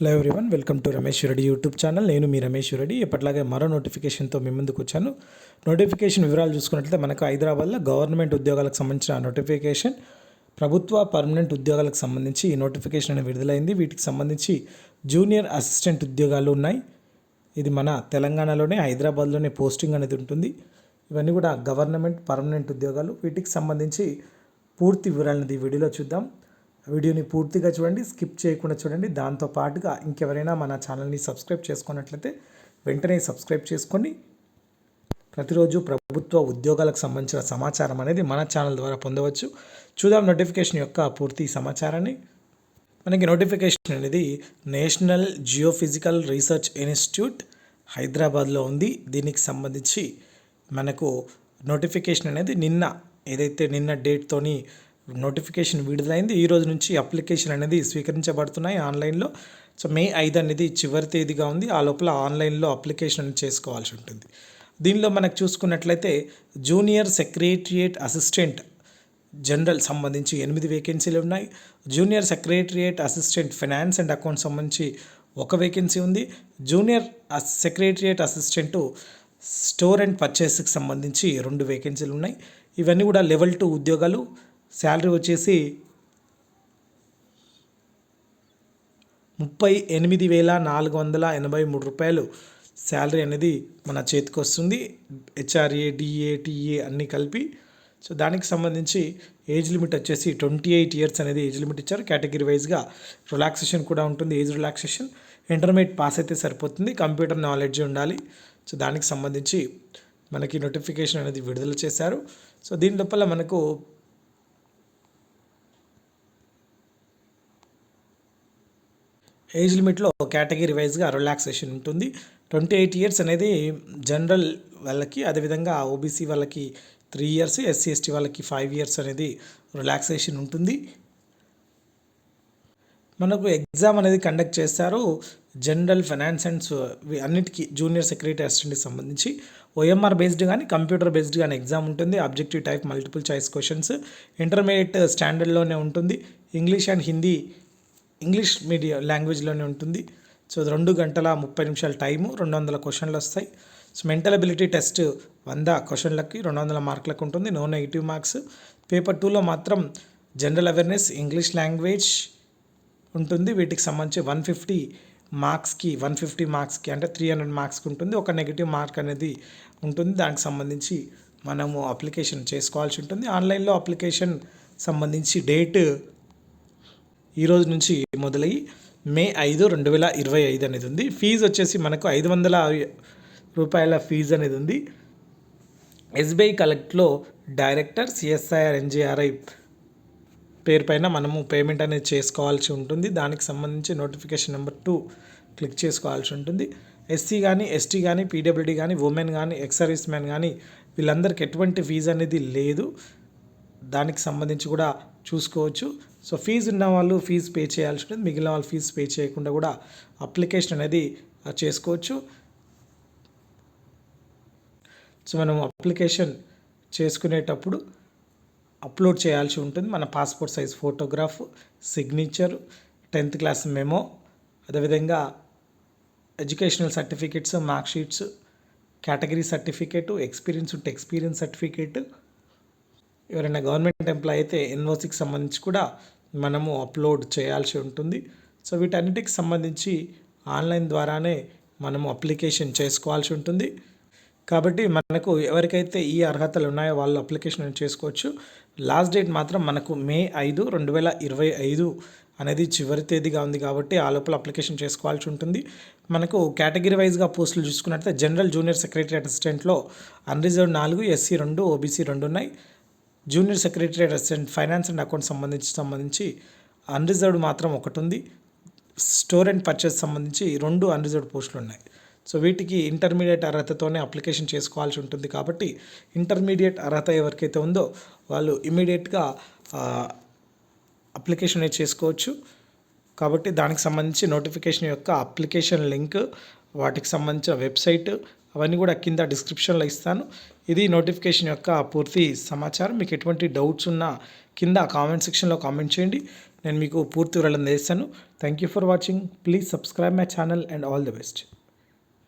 Hello everyone welcome to Ramesh Reddy YouTube channel నేను మీ రమేష్ రెడ్డి ఎప్పటిలాగే మరో నోటిఫికేషన్తో మీ ముందుకు వచ్చాను. నోటిఫికేషన్ వివరాలు చూసుకున్నట్లయితే మనకు హైదరాబాద్లో గవర్నమెంట్ ఉద్యోగాలకు సంబంధించిన నోటిఫికేషన్ ప్రభుత్వ పర్మనెంట్ ఉద్యోగాలకు సంబంధించి ఈ నోటిఫికేషన్ అనేది విడుదలైంది. వీటికి సంబంధించి జూనియర్ అసిస్టెంట్ ఉద్యోగాలు ఉన్నాయి. ఇది మన తెలంగాణలోనే హైదరాబాద్లోనే పోస్టింగ్ అనేది ఉంటుంది. ఇవన్నీ కూడా గవర్నమెంట్ పర్మనెంట్ ఉద్యోగాలు. వీటికి సంబంధించి పూర్తి వివరాలను ఈ వీడియోలో చూద్దాం. వీడియోని పూర్తిగా చూడండి స్కిప్ చేయకుండా చూడండి. దాంతో పాటుగా ఇంకెవరైనా మన ఛానల్ని సబ్స్క్రైబ్ చేసుకున్నట్లయితే వెంటనే సబ్స్క్రైబ్ చేసుకోండి ప్రతిరోజు ప్రభుత్వ ఉద్యోగాలకు సంబంధించిన సమాచారం అనేది మన ఛానల్ ద్వారా పొందవచ్చు. చూద్దాం నోటిఫికేషన్ యొక్క పూర్తి సమాచారాన్ని. మనకి నోటిఫికేషన్ అనేది నేషనల్ జియోఫిజికల్ రీసెర్చ్ ఇన్స్టిట్యూట్ హైదరాబాద్లో ఉంది. దీనికి సంబంధించి మనకు నోటిఫికేషన్ అనేది నిన్న ఏదైతే నిన్న డేట్తోని నోటిఫికేషన్ విడుదలైంది. ఈ రోజు నుంచి అప్లికేషన్ అనేది స్వీకరించబడుతున్నాయి ఆన్లైన్లో. సో మే ఐదు అనేది చివరి తేదీగా ఉంది. ఆ లోపల ఆన్లైన్లో అప్లికేషన్ చేసుకోవాల్సి ఉంటుంది. దీనిలో మనకు చూసుకున్నట్లయితే జూనియర్ సెక్రటరియేట్ అసిస్టెంట్ జనరల్ సంబంధించి ఎనిమిది వేకెన్సీలు ఉన్నాయి. Junior secretariat assistant finance and account సంబంధించి ఒక వేకెన్సీ ఉంది. Junior secretariat assistant store and పర్చేస్కి సంబంధించి రెండు వేకెన్సీలు ఉన్నాయి. ఇవన్నీ కూడా లెవెల్ టూ ఉద్యోగాలు. శాలరీ వచ్చేసి ముప్పై ఎనిమిది వేల నాలుగు వందల ఎనభై మూడు రూపాయలు. శాలరీ అనేది మన చేతికి వస్తుంది. హెచ్ఆర్ఏ డిఏ టీఏ అన్నీ కలిపి. సో దానికి సంబంధించి ఏజ్ లిమిట్ వచ్చేసి ట్వంటీ ఎయిట్ ఇయర్స్ అనేది ఏజ్ లిమిట్ ఇచ్చారు. కేటగిరీ వైజ్గా రిలాక్సేషన్ కూడా ఉంటుంది. ఏజ్ రిలాక్సేషన్ ఇంటర్మీడియట్ పాస్ అయితే సరిపోతుంది. కంప్యూటర్ నాలెడ్జ్ ఉండాలి. సో దానికి సంబంధించి మనకి నోటిఫికేషన్ అనేది విడుదల చేశారు. సో దీని లోపల మనకు ఏజ్ లిమిట్లో కేటగిరీ వైజ్గా రిలాక్సేషన్ ఉంటుంది. ట్వంటీ ఎయిట్ ఇయర్స్ అనేది జనరల్ వాళ్ళకి అదేవిధంగా ఓబీసీ వాళ్ళకి త్రీ ఇయర్స్ ఎస్సీ ఎస్టీ వాళ్ళకి ఫైవ్ ఇయర్స్ అనేది రిలాక్సేషన్ ఉంటుంది. మనకు ఎగ్జామ్ అనేది కండక్ట్ చేస్తారు. జనరల్ ఫైనాన్స్ అండ్ అన్నిటికీ జూనియర్ సెక్రటరీ అసిస్టెంట్కి సంబంధించి. ఓఎంఆర్ బేస్డ్ కానీ కంప్యూటర్ బేస్డ్ కానీ ఎగ్జామ్ ఉంటుంది. Objective type multiple choice questions. Intermediate స్టాండర్డ్లోనే ఉంటుంది. English and Hindi English medium లాంగ్వేజ్లోనే ఉంటుంది. సో రెండు గంటల ముప్పై నిమిషాల టైము రెండు వందల క్వశ్చన్లు వస్తాయి. సో మెంటల్ అబిలిటీ టెస్ట్ వంద క్వశ్చన్లకి రెండు వందల మార్కులకు ఉంటుంది. No negative marks. పేపర్ టూలో మాత్రం జనరల్ అవేర్నెస్ ఇంగ్లీష్ లాంగ్వేజ్ ఉంటుంది. వీటికి సంబంధించి వన్ ఫిఫ్టీ మార్క్స్కి వన్ ఫిఫ్టీ మార్క్స్కి అంటే త్రీ హండ్రెడ్ మార్క్స్కి ఉంటుంది. ఒక నెగిటివ్ మార్క్ అనేది ఉంటుంది. దానికి సంబంధించి మనము అప్లికేషన్ చేసుకోవాల్సి ఉంటుంది. ఆన్లైన్లో అప్లికేషన్ సంబంధించి డేట్ ఈ రోజు నుంచి మొదలయ్యి మే ఐదు రెండు వేల ఇరవై ఐదు అనేది ఉంది. ఫీజు వచ్చేసి మనకు ఐదు వందల రూపాయల ఫీజు అనేది ఉంది. ఎస్బీఐ కలెక్ట్లో డైరెక్టర్ సిఎస్ఐఆర్ ఎన్జిఆర్ఐ పేరు పైన మనము పేమెంట్ అనేది చేసుకోవాల్సి ఉంటుంది. దానికి సంబంధించి నోటిఫికేషన్ నెంబర్ టూ క్లిక్ చేసుకోవాల్సి ఉంటుంది. ఎస్సీ కానీ ఎస్టీ కానీ పీడబ్ల్యూడీ కానీ ఉమెన్ కానీ ఎక్స్ సర్వీస్ మ్యాన్ కానీ వీళ్ళందరికీ ఎటువంటి ఫీజు అనేది లేదు. దానికి సంబంధించి కూడా చూసుకోవచ్చు. సో ఫీజు ఉన్న వాళ్ళు ఫీజు పే చేయాల్సి ఉంటుంది. మిగిలిన వాళ్ళు ఫీజు పే చేయకుండా కూడా అప్లికేషన్ అనేది చేసుకోవచ్చు. సో మనం అప్లికేషన్ చేసుకునేటప్పుడు అప్లోడ్ చేయాల్సి ఉంటుంది. మన passport size photograph signature tenth class memo అదేవిధంగా educational certificates mark sheets category certificate experience ఉంటే ఎక్స్పీరియన్స్ సర్టిఫికేట్ ఎవరైనా గవర్నమెంట్ ఎంప్లాయ్ అయితే ఎన్ఓసికి సంబంధించి కూడా మనము అప్లోడ్ చేయాల్సి ఉంటుంది. సో వీటన్నిటికి సంబంధించి ఆన్లైన్ ద్వారానే మనము అప్లికేషన్ చేసుకోవాల్సి ఉంటుంది. కాబట్టి మనకు ఎవరికైతే ఈ అర్హతలు ఉన్నాయో వాళ్ళు అప్లికేషన్ చేసుకోవచ్చు. లాస్ట్ డేట్ మాత్రం మనకు మే ఐదు రెండు వేల ఇరవై ఐదు అనేది చివరి తేదీగా ఉంది కాబట్టి ఆ లోపల అప్లికేషన్ చేసుకోవాల్సి ఉంటుంది. మనకు కేటగిరీ వైజ్గా పోస్టులు చూసుకున్నట్లయితే జనరల్ జూనియర్ సెక్రటరీ అసిస్టెంట్లో అన్రిజర్వ్ నాలుగు ఎస్సీ రెండు ఓబీసీ రెండు ఉన్నాయి. Junior secretary assistant finance and account సంబంధించి సంబంధించి అన్రిజర్వ్డ్ మాత్రం ఒకటి ఉంది స్టోర్ అండ్ పర్చేస్ సంబంధించి రెండు అన్రిజర్వ్డ్ పోస్టులు ఉన్నాయి. సో వీటికి ఇంటర్మీడియట్ అర్హతతోనే అప్లికేషన్ చేసుకోవాల్సి ఉంటుంది కాబట్టి ఇంటర్మీడియట్ అర్హత ఎవరికైతే ఉందో వాళ్ళు ఇమీడియట్గా అప్లికేషన్ చేసుకోవచ్చు. కాబట్టి దానికి సంబంధించి నోటిఫికేషన్ యొక్క అప్లికేషన్ లింక్ వాటికి సంబంధించిన వెబ్సైట్ అవన్నీ కూడా కింద డిస్క్రిప్షన్లో ఇస్తాను. ఇది నోటిఫికేషన్ యొక్క పూర్తి సమాచారం. మీకు ఎటువంటి డౌట్స్ ఉన్నా కింద కామెంట్ సెక్షన్లో కామెంట్ చేయండి. నేను మీకు పూర్తి వివరాలు చేస్తాను thank you for watching please subscribe my channel and all the best